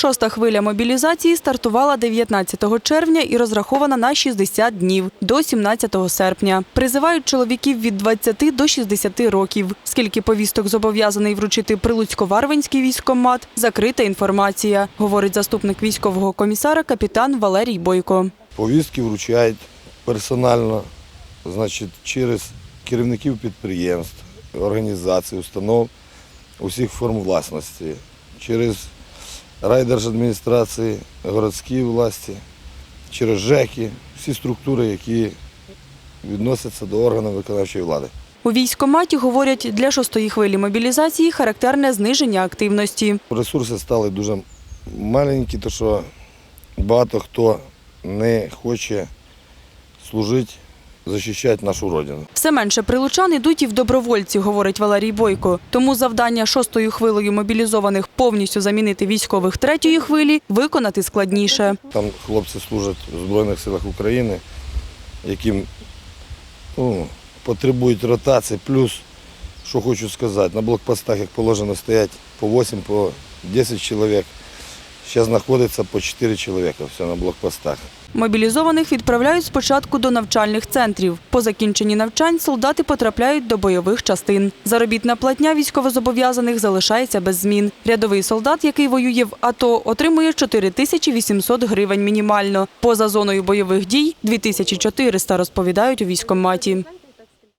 Шоста хвиля мобілізації стартувала 19 червня і розрахована на 60 днів до 17 серпня. Призивають чоловіків від 20 до 60 років. Скільки повісток зобов'язаний вручити Прилуцько-Варвинський військкомат – закрита інформація, говорить заступник військового комісара капітан Валерій Бойко. Повістки вручають персонально, значить, через керівників підприємств, організацій, установ усіх форм власності, через райдержадміністрації, городські власті, через ЖЕКи, всі структури, які відносяться до органів виконавчої влади. У військкоматі говорять, для шостої хвилі мобілізації характерне зниження активності. Ресурси стали дуже маленькі, тому що багато хто не хоче служити, захищати нашу родину. Все менше прилучан ідуть і в добровольці, говорить Валерій Бойко. Тому завдання шостою хвилею мобілізованих повністю замінити військових третьої хвилі виконати складніше. Там хлопці служать у Збройних силах України, яким ну, потребують ротації. Плюс, що хочу сказати, на блокпостах, як положено, стоять по 8, по 10 чоловік. Зараз знаходиться по 4 чоловіка все на блокпостах. Мобілізованих відправляють спочатку до навчальних центрів. По закінченні навчань солдати потрапляють до бойових частин. Заробітна платня військовозобов'язаних залишається без змін. Рядовий солдат, який воює в АТО, отримує 4800 гривень мінімально. Поза зоною бойових дій – 2400, розповідають у військкоматі.